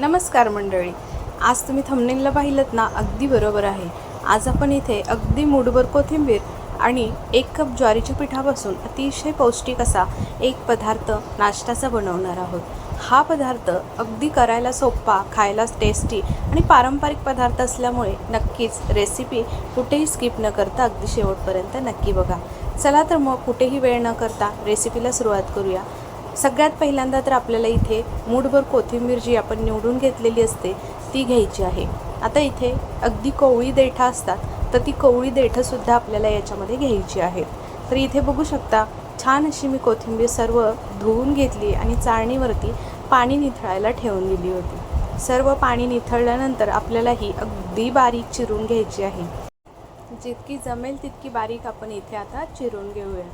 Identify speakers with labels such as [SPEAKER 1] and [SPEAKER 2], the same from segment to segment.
[SPEAKER 1] नमस्कार मंडळी. आज तुम्ही थंबनेलला पाहिलं ना अगदी बरोबर आहे. आज आपण इथे अगदी मूडभर कोथिंबीर आणि एक कप ज्वारीच्या पिठापासून अतिशय पौष्टिक असा एक पदार्थ नाश्त्याचा बनवणार आहोत. हा पदार्थ अगदी करायला सोपा खायला टेस्टी आणि पारंपरिक पदार्थ असल्यामुळे नक्कीच रेसिपी कुठेही स्किप न करता अगदी शेवटपर्यंत नक्की बघा. चला तर मग कुठेही वेळ न करता रेसिपीला सुरुवात करूया. सगळ्यात पहिल्यांदा तर आपल्याला इथे मूठभर कोथिंबीर जी आपण निवडून घेतलेली असते ती घ्यायची आहे. आता इथे अगदी कोवळी देठा असतात तर ती कोवळी देठंसुद्धा आपल्याला याच्यामध्ये घ्यायची आहेत. तर इथे बघू शकता छान अशी मी कोथिंबीर सर्व धुवून घेतली आणि चाळणीवरती पाणी निथळायला ठेवून दिली होती. सर्व पाणी निथळल्यानंतर आपल्याला ही अगदी बारीक चिरून घ्यायची आहे. जितकी जमेल तितकी बारीक आपण इथे आता चिरून घेऊया.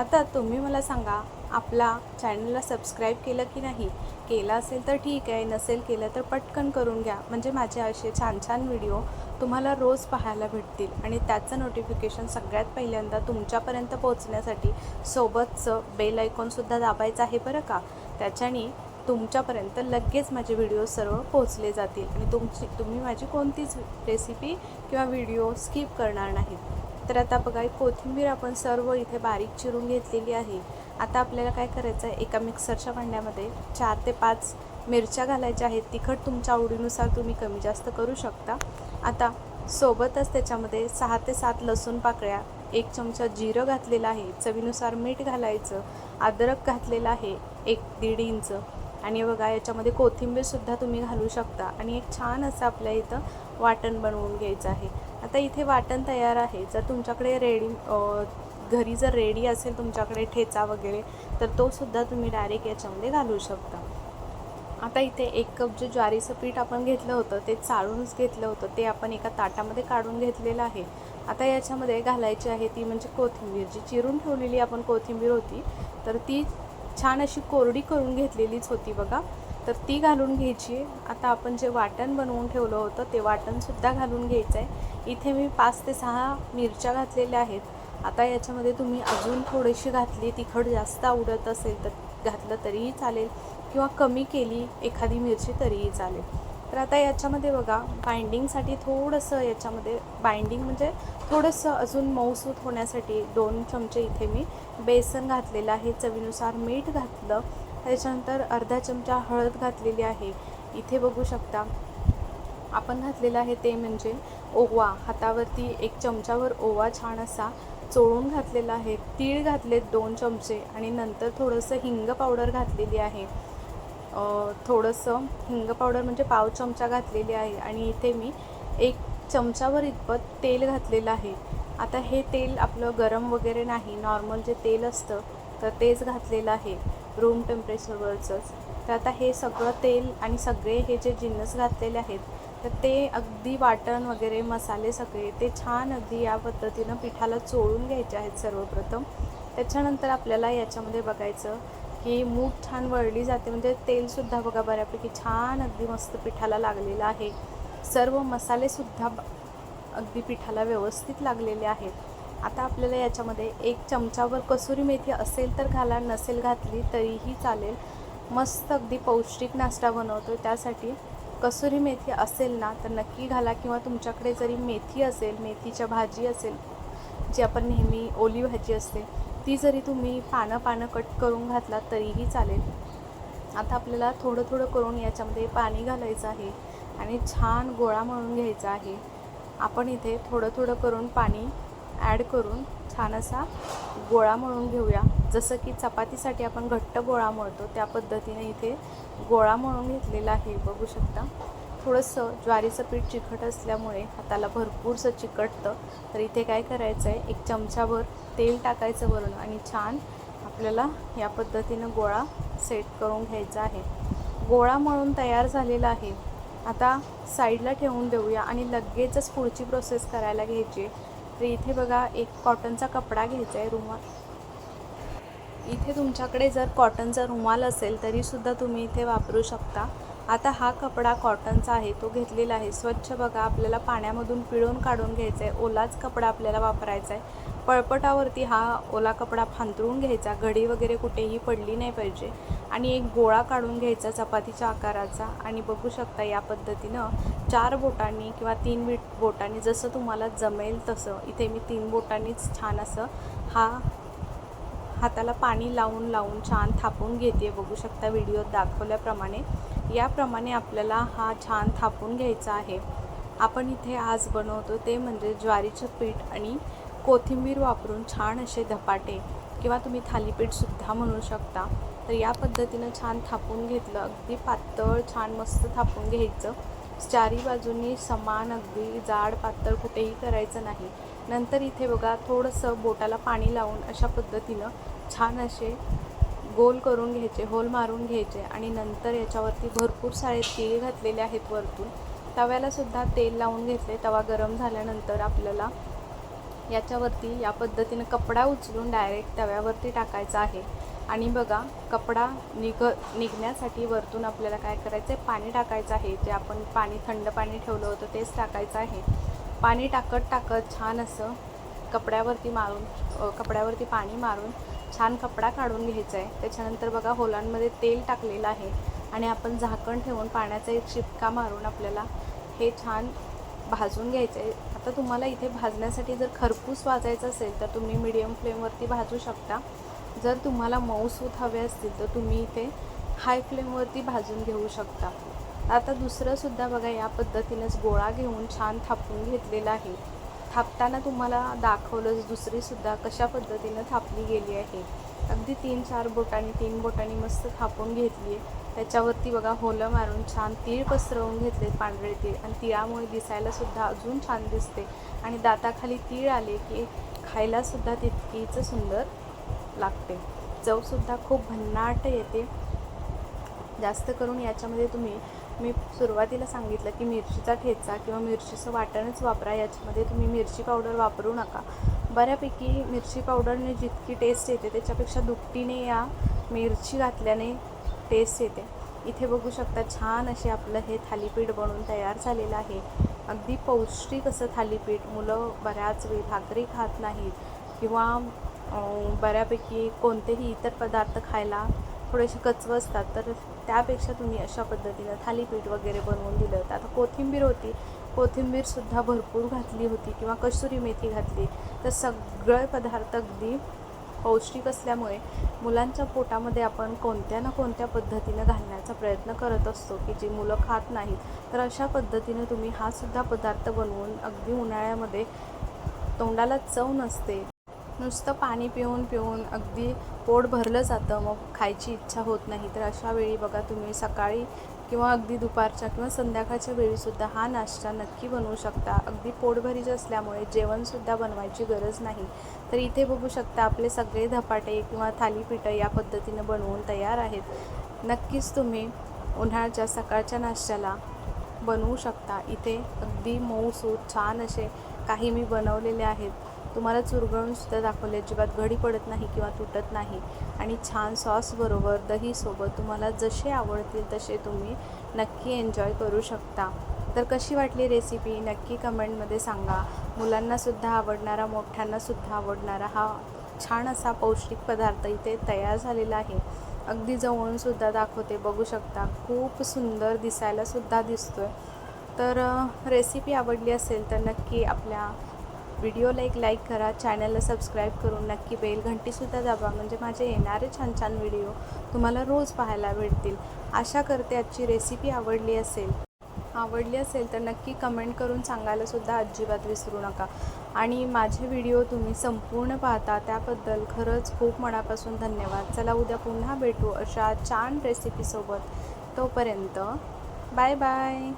[SPEAKER 1] आता तुम्ही मला सांगा आपला चॅनलला सबस्क्राईब केलं की नाही केलं असेल तर ठीक आहे नसेल केलं तर पटकन करून घ्या. म्हणजे माझे असे छान छान व्हिडिओ तुम्हाला रोज पाहायला भेटतील. आणि त्याचं नोटिफिकेशन सगळ्यात पहिल्यांदा तुमच्यापर्यंत पोहोचण्यासाठी सोबतचं बेल आयकॉनसुद्धा दाबायचं आहे बरं का? त्याच्याने तुमच्यापर्यंत लगेच माझे व्हिडिओ सर्व पोहोचले जातील. आणि तुमची तुम्ही माझी कोणतीच रेसिपी किंवा व्हिडिओ स्किप करणार नाहीत. तर आता बघा कोथिंबीर आपण सर्व इथे बारीक चिरून घेतलेली आहे. आता आपल्याला काय करायचं आहे एका मिक्सरच्या भांड्यामध्ये चार ते पाच मिरच्या घालायच्या आहेत. तिखट तुमच्या आवडीनुसार तुम्ही कमी जास्त करू शकता. आता सोबतच त्याच्यामध्ये सहा ते सात लसूण पाकळ्या एक चमचा जिरं घातलेलं आहे चवीनुसार मीठ घालायचं अद्रक घातलेलं आहे एक दीड इंच. आणि बघा याच्यामध्ये कोथिंबीरसुद्धा तुम्ही घालू शकता. आणि एक छान असं आपल्या इथं वाटण बनवून घ्यायचं आहे. आता इथे वाटण तयार आहे. जर तुमच्याकडे रेडी घरी जर रेडी असेल तुमच्याकडे ठेचा वगैरे तर तो सुद्धा तुम्ही डायरेक्ट याच्यामध्ये घालू शकता. आता इथे एक कप जे ज्वारीचं पीठ आपण घेतलं होतं ते चाळूनच घेतलं होतं. ते आपण एका ताटामध्ये काढून घेतलेलं आहे. आता याच्यामध्ये घालायची आहे ती म्हणजे कोथिंबीर. जी चिरून ठेवलेली आपण कोथिंबीर होती तर ती छान अशी कोरडी करून घेतलेलीच होती बघा. तर ती घालून घ्यायची आता आपण जे वाटण बनवून ठेवलं होतं ते वाटणसुद्धा घालून घ्यायचं आहे इथे मी पाच ते सहा मिरच्या घातलेल्या आहेत. आता याच्यामध्ये तुम्ही अजून थोडीशी घातली तिखट जास्त आवडत असेल तर घातलं तरीही चालेल किंवा कमी केली एखादी मिरची तरीही चालेल. तर आता याच्यामध्ये बघा बाइंडिंगसाठी थोडंसं याच्यामध्ये बाइंडिंग म्हणजे थोडंसं अजून मऊसूत होण्यासाठी दोन चमचे इथे मी बेसन घातलेलं आहे चवीनुसार मीठ घातलं. त्याच्यानंतर अर्धा चमचा हळद घातलेली आहे. इथे बघू शकता आपण घातलेलं आहे ते म्हणजे ओवा हातावरती एक चमचावर ओवा छान असा चोळून घातलेला आहे. तीळ घातलेत दोन चमचे आणि नंतर थोडंसं हिंग पावडर घातलेली आहे. थोडंसं हिंग पावडर म्हणजे पाव चमचा घातलेली आहे आणि इथे मी एक चमचावर इतपत तेल घातलेलं आहे. आता हे तेल आपलं गरम वगैरे नाही नॉर्मल जे तेल असतं तर तेच घातलेलं आहे रूम टेम्परेचरवरचंच तर आता हे सगळं तेल आणि सगळे हे जे जिन्नस घातलेले आहेत तर ते अगदी वाटण वगैरे मसाले सगळे ते छान अगदी या पद्धतीनं पिठाला चोळून घ्यायचे आहेत सर्वप्रथम. त्याच्यानंतर आपल्याला याच्यामध्ये बघायचं की मूग छान वळली जाते. म्हणजे तेलसुद्धा बघा बऱ्यापैकी छान अगदी मस्त पिठाला लागलेलं आहे. सर्व मसालेसुद्धा ब- अगदी पिठाला व्यवस्थित लागलेले आहेत. आता आपल्याला याच्यामध्ये एक चमचावर कसुरी मेथी असेल तर घाला नसेल घातली तरीही चालेल. मस्त अगदी पौष्टिक नाश्ता बनवतो त्यासाठी. कसुरी मेथी असेल ना तर नक्की घाला किंवा तुमच्याकडे जरी मेथी असेल मेथीच्या भाजी असेल जी आपण नेहमी ओली भाजी असते ती जरी तुम्ही पानं पानं कट करून घातलात तरीही चालेल. आता आपल्याला थोडं थोडं करून याच्यामध्ये पाणी घालायचं आहे आणि छान गोळा म्हणून घ्यायचा आहे. आपण इथे थोडं थोडं करून पाणी ॲड करून छान असा गोळा मळून घेऊया. जसं की चपातीसाठी आपण घट्ट गोळा मळतो त्या पद्धतीने इथे गोळा मळून घेतलेला आहे बघू शकता. थोडंसं ज्वारीचं पीठ चिकट असल्यामुळे हाताला भरपूरसं चिकटतं. तर इथे काय करायचं आहे एक चमचाभर तेल टाकायचं वरून आणि छान आपल्याला या पद्धतीनं गोळा सेट करून घ्यायचा आहे. गोळा मळून तयार झालेला आहे. आता साईडला ठेवून देऊया आणि लगेचच पुढची प्रोसेस करायला घ्यायची आहे. तर इथे बघा एक कॉटनचा कपडा घ्यायचा आहे रुमाल. इथे तुमच्याकडे जर कॉटनचा रुमाल असेल तरीसुद्धा तुम्ही इथे वापरू शकता. आता हा कपडा कॉटनचा आहे तो घेतलेला आहे. स्वच्छ बघा आपल्याला पाण्यामधून पिळून काढून घ्यायचा आहे ओलाच कपडा आपल्याला वापरायचा आहे पळपटावरती हा ओला कपडा फांतरून घ्यायचा. घडी वगैरे कुठेही पडली नाही पाहिजे. आणि एक गोळा काढून घ्यायचा चपातीच्या आकाराचा. आणि बघू शकता या पद्धतीनं चार बोटांनी किंवा तीन बीट बोटांनी जसं तुम्हाला जमेल तसं इथे मी तीन बोटांनीच छान असं हा हाताला पाणी लावून लावून छान थापून घेते बघू शकता व्हिडिओत दाखवल्याप्रमाणे. याप्रमाणे आपल्याला हा छान थापून घ्यायचा आहे. आपण इथे आज बनवतो ते म्हणजे ज्वारीचं पीठ आणि कोथिंबीर वापरून छान असे धपाटे किंवा तुम्ही थालीपीठसुद्धा म्हणू शकता. तर या पद्धतीनं छान थापून घेतलं. अगदी पातळ छान मस्त थापून घ्यायचं. चारी बाजूनी समान अगदी जाड पातळ कुठेही करायचं नाही. नंतर इथे बघा थोडंसं बोटाला पाणी लावून अशा पद्धतीनं छान असे गोल करून घ्यायचे होल मारून घ्यायचे आणि नंतर याच्यावरती भरपूर सारे तेल घातलेले आहेत वरतून. तव्यालासुद्धा तेल लावून घेतले. तवा गरम झाल्यानंतर आपल्याला याच्यावरती या पद्धतीनं कपडा उचलून डायरेक्ट तव्यावरती टाकायचा आहे. आणि बघा कपडा निघ निघण्यासाठी वरतून आपल्याला काय करायचं आहे पाणी टाकायचं आहे. जे आपण पाणी थंड पाणी ठेवलं होतं तेच टाकायचं आहे. पाणी टाकत टाकत छान असं कपड्यावरती मारून कपड्यावरती पाणी मारून छान कपडा काढून घ्यायचा आहे त्याच्यानंतर बघा होलांमध्ये तेल टाकलेलं आहे. आणि आपण झाकण ठेवून पाण्याचा एक शिपका मारून आपल्याला हे छान भाजून घ्यायचं आहे आता तुम्हाला इथे भाजण्यासाठी जर खरपूस वाजायचं असेल तर तुम्ही मिडियम फ्लेमवरती भाजू शकता. जर तुम्हाला मऊसूत हवे असतील तर तुम्ही इथे हाय फ्लेमवरती भाजून घेऊ शकता. आता दुसरंसुद्धा बघा या पद्धतीनेच गोळा घेऊन छान थापून घेतलेला आहे. थापताना तुम्हाला दाखवलंच दुसरीसुद्धा कशा पद्धतीनं थापली गेली आहे. अगदी तीन चार बोटांनी तीन बोटांनी मस्त थापून घेतली आहे त्याच्यावरती बघा होलं मारून छान तीळ पसरवून घेतले पांढरे तीळ. आणि तिळामुळे दिसायलासुद्धा अजून छान दिसते. आणि दाताखाली तीळ आले की खायलासुद्धा तितकीच सुंदर लागते. चवसुद्धा खूप भन्नाट येते. जास्त करून याच्यामध्ये तुम्ही मी सुरुवातीला सांगितलं की मिरचीचा ठेचा किंवा मिरचीचं वाटणच वापरा. याच्यामध्ये तुम्ही मिरची पावडर वापरू नका. बऱ्यापैकी मिरची पावडरने जितकी टेस्ट येते त्याच्यापेक्षा दुपटीने या मिरची घातल्याने टेस्ट येते. इथे बघू शकता छान असे आपलं हे थालीपीठ बनून तयार झालेलं आहे. अगदी पौष्टिक असं थालीपीठ. मुलं बऱ्याच वेळ भाकरी खात नाहीत किंवा बऱ्यापैकी कोणतेही इतर पदार्थ खायला थोडेसे कचवं असतात. तर त्यापेक्षा तुम्ही अशा पद्धतीनं थालीपीठ वगैरे बनवून दिलं. तर आता कोथिंबीर होती. कोथिंबीरसुद्धा भरपूर घातली होती किंवा कसुरी मेथी घातली. तर सगळे पदार्थ अगदी पौष्टिक असल्यामुळे मुलांच्या पोटामध्ये आपण कोणत्या ना कोणत्या पद्धतीनं घालण्याचा प्रयत्न करत असतो की जी मुलं खात नाहीत तर अशा पद्धतीनं तुम्ही हा सुद्धा पदार्थ बनवून अगदी उन्हाळ्यामध्ये तोंडाला चव नसते. नुसतं पाणी पिऊन पिऊन अगदी पोट भरलं जातं मग खायची इच्छा होत नाही. तर अशा वेळी बघा तुम्ही सकाळी किंवा अगदी दुपारच्या किंवा संध्याकाळच्या वेळीसुद्धा हा नाश्ता नक्की बनवू शकता. अगदी पोटभरीच असल्यामुळे जेवणसुद्धा बनवायची गरज नाही. तर इथे बघू शकता आपले सगळे धपाटे किंवा थालीपीठं या पद्धतीनं बनवून तयार आहेत. नक्कीच तुम्ही उन्हाळ्याच्या सकाळच्या नाश्त्याला बनवू शकता. इथे अगदी मऊसूत छान असे काही मी बनवलेले आहेत. तुम्हाला चुरगळूनसुद्धा दाखवले अजिबात घडी पडत नाही किंवा तुटत नाही. आणि छान सॉसबरोबर दहीसोबत तुम्हाला जसे आवडतील तसे तुम्ही नक्की एन्जॉय करू शकता. तर कशी वाटली रेसिपी नक्की कमेंटमध्ये सांगा. मुलांनासुद्धा आवडणारा मोठ्यांनासुद्धा आवडणारा हा छान असा पौष्टिक पदार्थ इथे तयार झालेला आहे. अगदी जवळूनसुद्धा दाखवते बघू शकता. खूप सुंदर दिसायलासुद्धा दिसतोय. तर रेसिपी आवडली असेल तर नक्की आपल्या व्हिडिओला एक लाईक करा. चॅनलला सबस्क्राईब करून नक्की बेल घंटीसुद्धा दाबा. म्हणजे माझे येणारे छान छान व्हिडिओ तुम्हाला रोज पाहायला भेटतील. आशा करते आजची रेसिपी आवडली असेल. आवडली असेल तर नक्की कमेंट करून सांगायलासुद्धा अजिबात विसरू नका. आणि माझे व्हिडिओ तुम्ही संपूर्ण पाहता त्याबद्दल खरंच खूप मनापासून धन्यवाद. चला उद्या पुन्हा भेटू अशा छान रेसिपीसोबत तोपर्यंत बाय बाय